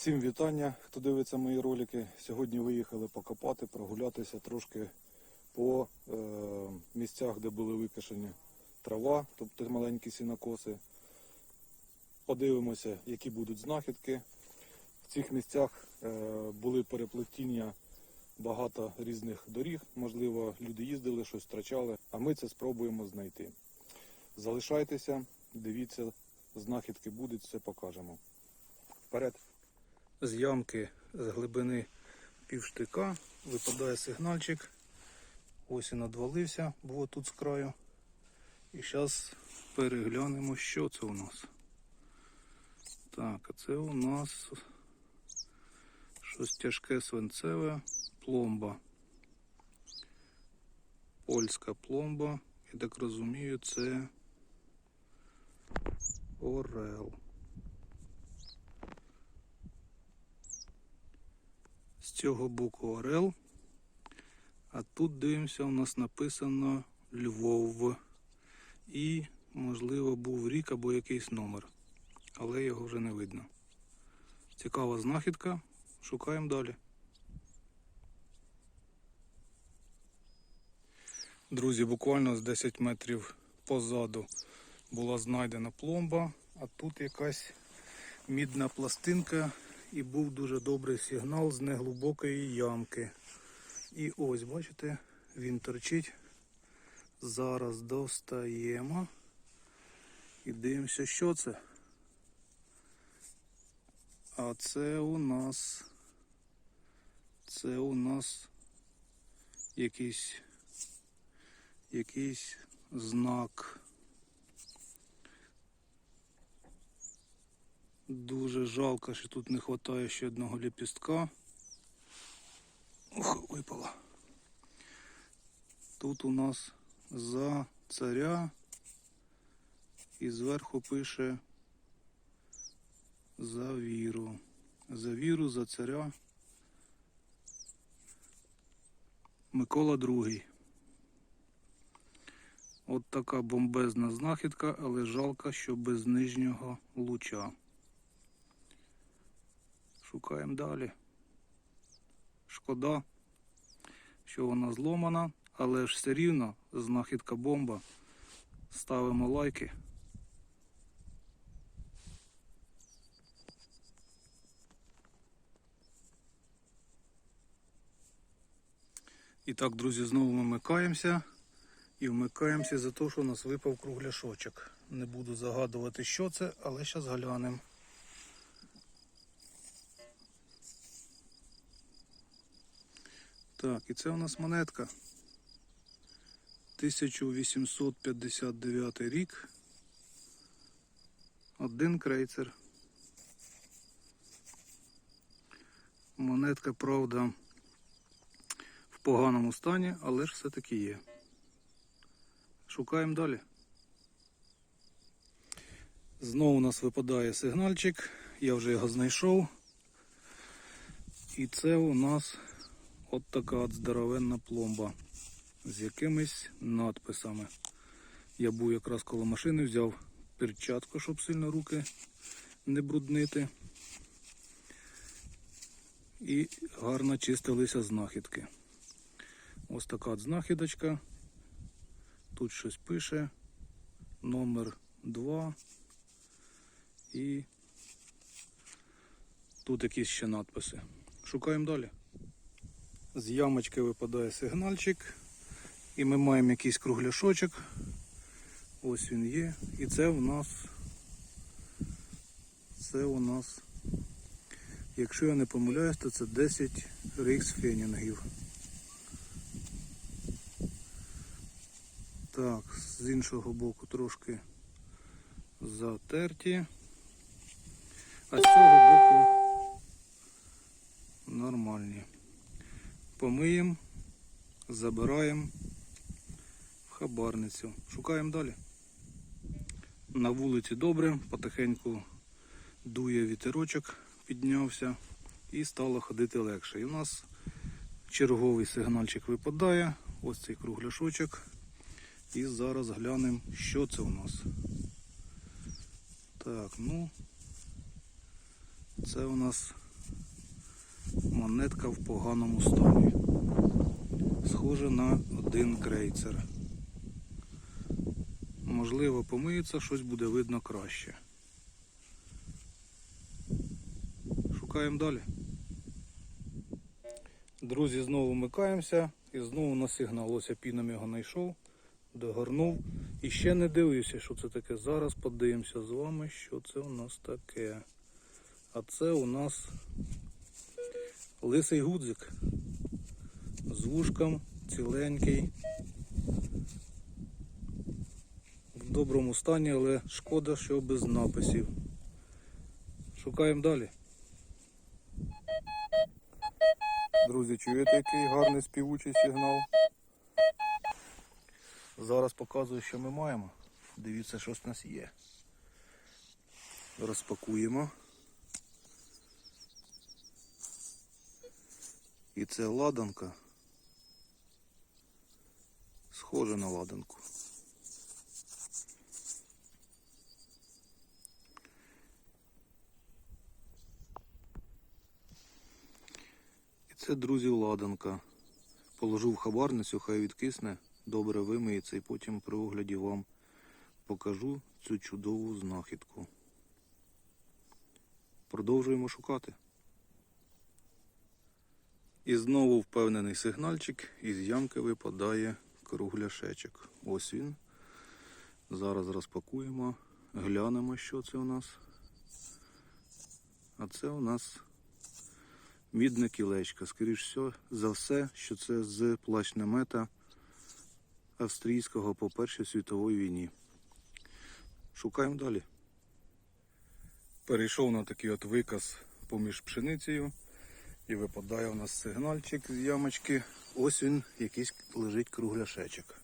Всім вітання, хто дивиться мої ролики. Сьогодні виїхали покопати, прогулятися трошки по е, місцях, де були викошені трава, тобто маленькі сінокоси. Подивимося, які будуть знахідки. В цих місцях е, були переплетіння багато різних доріг. Можливо, люди їздили, щось втрачали, а ми це спробуємо знайти. Залишайтеся, дивіться, знахідки будуть, все покажемо. Вперед! З ямки з глибини півштика випадає сигнальчик. Ось і надвалився, було тут з краю. І зараз переглянемо, що це у нас. Так, а це у нас щось тяжке свинцеве, пломба. Польська пломба. І так розумію, це орел. Цього боку Орел. А тут дивимося, у нас написано Львов. І, можливо, був рік або якийсь номер. Але його вже не видно. Цікава знахідка. Шукаємо далі. Друзі, буквально з 10 метрів позаду була знайдена пломба, а тут якась мідна пластинка і був дуже добрий сигнал з неглибокої ямки. І ось, бачите, він торчить. Зараз достаємо і дивимося, що це. А це у нас це у нас якийсь якийсь знак. Дуже жалко, що тут не вистачає ще одного ліпістка. Ох, випала. Тут у нас за царя і зверху пише за віру. За віру, за царя. Микола II. От така бомбезна знахідка, але жалко, що без нижнього луча. Шукаємо далі. Шкода, що вона зломана, але ж все рівно знахідка бомба. Ставимо лайки. І так, друзі, знову ми вмикаємося. І вмикаємося за те, що у нас випав кругляшочок. Не буду загадувати, що це, але зараз глянемо. Так, і це у нас монетка. 1859 рік. Один крейцер. Монетка, правда, в поганому стані, але ж все-таки є. Шукаємо далі. Знову у нас випадає сигнальчик. Я вже його знайшов. І це у нас От така от здоровенна пломба з якимись надписами. Я був якраз коло машини, взяв перчатку, щоб сильно руки не бруднити. І гарно чистилися знахідки. Ось така от знахідочка. Тут щось пише. Номер 2. І тут якісь ще надписи. Шукаємо далі. З ямочки випадає сигнальчик. І ми маємо якийсь кругляшочок. Ось він є. І це у нас це у нас, якщо я не помиляюсь, то це 10 рейхсфенінгів. Так, з іншого боку трошки затерті. А з цього боку нормальні помиємо, забираємо в хабарницю. Шукаємо далі. На вулиці добре, потихеньку дує вітерочок, піднявся і стало ходити легше. І у нас черговий сигнальчик випадає, ось цей кругляшочок. І зараз глянемо, що це у нас. Так, ну, це у нас монетка в поганому стані. Схожа на один крейцер. Можливо, помиється, щось буде видно краще. Шукаємо далі. Друзі, знову вмикаємося і знову на сигнал. Ось я піном його знайшов, догорнув. І ще не дивлюся, що це таке. Зараз подивимося з вами, що це у нас таке. А це у нас лисий гудзик. З вушком, ціленький. В доброму стані, але шкода, що без написів. Шукаємо далі. Друзі, чуєте, який гарний співучий сигнал? Зараз показую, що ми маємо. Дивіться, що в нас є. Розпакуємо. І це ладанка. Схоже на ладанку. І це, друзі, ладанка. Положу в хабарницю, хай відкисне, добре вимиється і потім при огляді вам покажу цю чудову знахідку. Продовжуємо шукати. І знову впевнений сигнальчик, із ямки випадає кругляшечок. Ось він. Зараз розпакуємо, глянемо, що це у нас. А це у нас мідне кілечко. Скоріш за все, що це з плащнемета австрійського по Першій світовій війні. Шукаємо далі. Перейшов на такий от виказ поміж пшеницею. І випадає у нас сигнальчик з ямочки. Ось він якийсь лежить кругляшечок.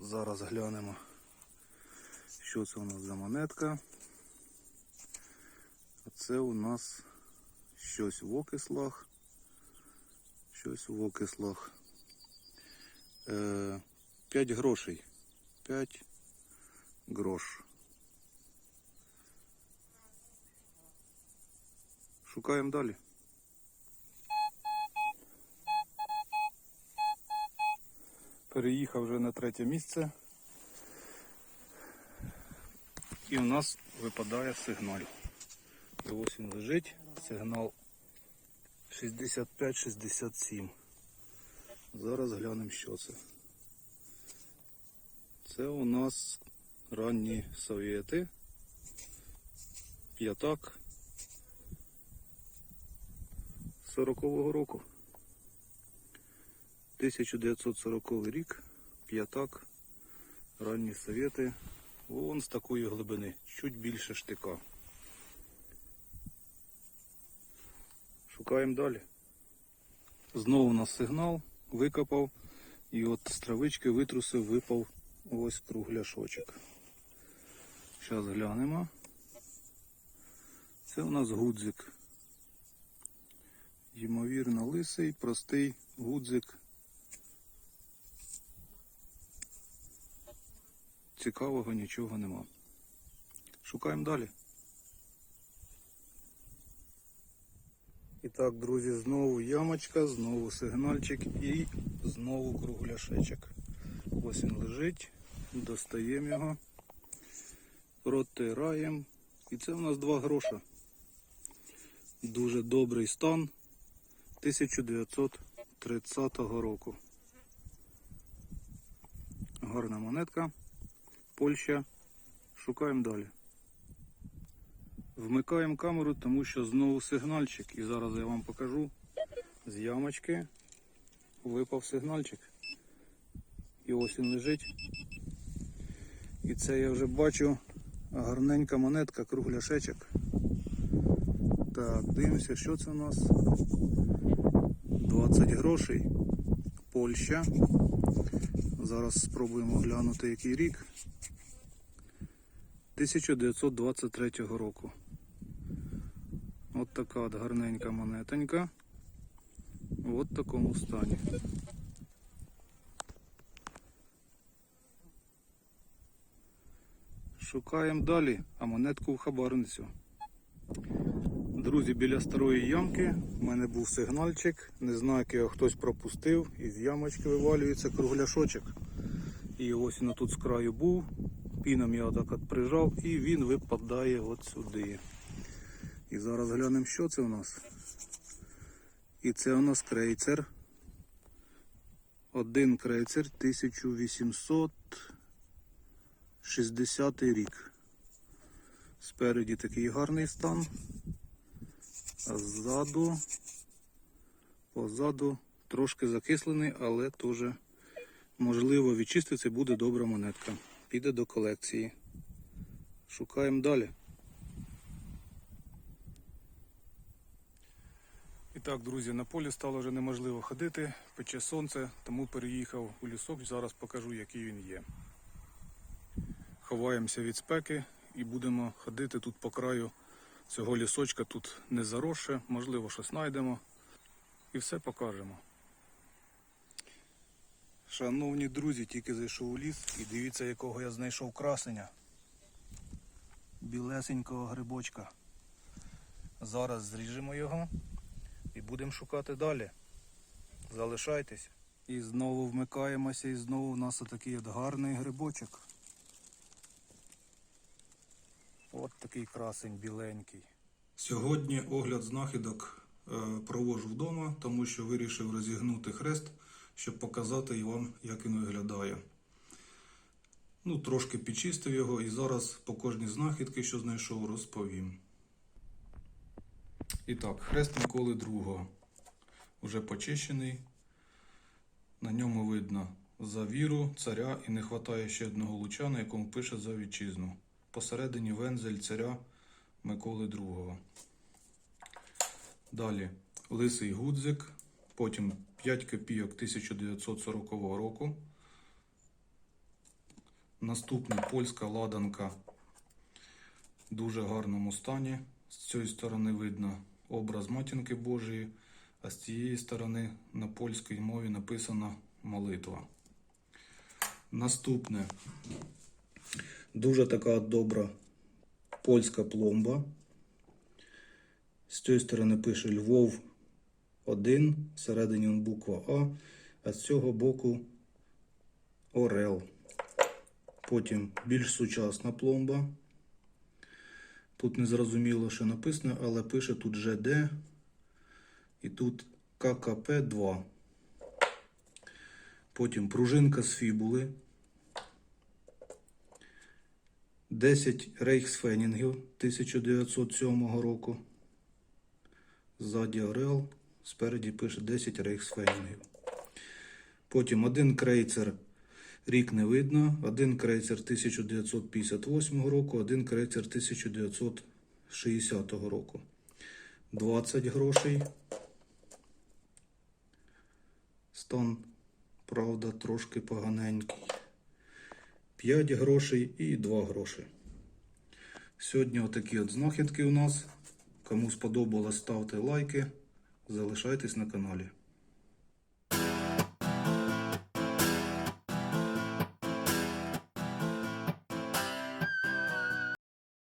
Зараз глянемо, що це у нас за монетка. А це у нас щось в окислах. Щось в окислах. Е, 5 грошей. 5 грош. Шукаємо далі. Переїхав вже на третє місце. І у нас випадає сигналь. І ось він лежить. Сигнал 65-67. Зараз глянемо, що це. Це у нас ранні совєти. П'ятак 40-го року. 1940 рік, п'ятак, ранні совєти. Вон з такої глибини, чуть більше штика. Шукаємо далі. Знову у нас сигнал, викопав і от з травички витрусив, випав ось кругляшочок. Зараз глянемо. Це у нас гудзик. Ймовірно, лисий, простий гудзик. Цікавого нічого нема. Шукаємо далі. І так, друзі, знову ямочка, знову сигнальчик і знову кругляшечок. Ось він лежить, достаємо його, протираємо. І це у нас 2 гроша. Дуже добрий стан 1930 року. Гарна монетка. Польща. Шукаємо далі. Вмикаємо камеру, тому що знову сигнальчик. І зараз я вам покажу. З ямочки випав сигнальчик. І ось він лежить. І це я вже бачу гарненька монетка, кругляшечок. Так, дивимося, що це у нас. 20 грошей. Польща. Зараз спробуємо глянути який рік. 1923 року. От така от гарненька монетонька. От такому стані. Шукаємо далі, а монетку в хабарницю. Друзі, біля старої ямки в мене був сигнальчик. Не знаю, як його хтось пропустив. Із ямочки вивалюється кругляшочок. І ось він тут з краю був. Піном я отак от прижав і він випадає от сюди. І зараз глянемо, що це у нас. І це у нас крейцер. Один крейцер 1860 рік. Спереді такий гарний стан. А ззаду, позаду трошки закислений, але теж можливо відчиститься, буде добра монетка. Піде до колекції. Шукаємо далі. І так, друзі, на полі стало вже неможливо ходити, пече сонце, тому переїхав у лісок. Зараз покажу, який він є. Ховаємося від спеки і будемо ходити тут по краю цього лісочка. Тут не заросше, можливо, щось знайдемо. І все покажемо. Шановні друзі, тільки зайшов у ліс і дивіться, якого я знайшов красення. Білесенького грибочка. Зараз зріжемо його і будемо шукати далі. Залишайтесь. І знову вмикаємося, і знову у нас отакий от гарний грибочок. От такий красень біленький. Сьогодні огляд знахідок е, провожу вдома, тому що вирішив розігнути хрест, щоб показати вам, як він виглядає. Ну, трошки підчистив його і зараз по кожній знахідки, що знайшов, розповім. І так, хрест Миколи II. Вже почищений. На ньому видно за віру царя і не вистачає ще одного луча, на якому пише за вітчизну. Посередині вензель царя Миколи II. Далі лисий гудзик, потім 5 копійок 1940 року. Наступна польська ладанка в дуже гарному стані. З цієї сторони видно образ матінки Божої, а з цієї сторони на польській мові написана молитва. Наступне дуже така добра польська пломба. З цієї сторони пише Львов 1, всередині буква А, а з цього боку Орел. Потім більш сучасна пломба. Тут не зрозуміло, що написано, але пише тут ЖД і тут ККП-2. Потім пружинка з фібули. 10 рейхсфенінгів 1907 року. Ззаді Орел, спереді пише 10 рейхсфенінгів. Потім один крейцер, рік не видно, один крейцер 1958 року, один крейцер 1960 року. 20 грошей. Стан, правда, трошки поганенький. 5 грошей і 2 гроші. Сьогодні отакі от знахідки у нас. Кому сподобалось, ставте лайки. Залишайтесь на каналі.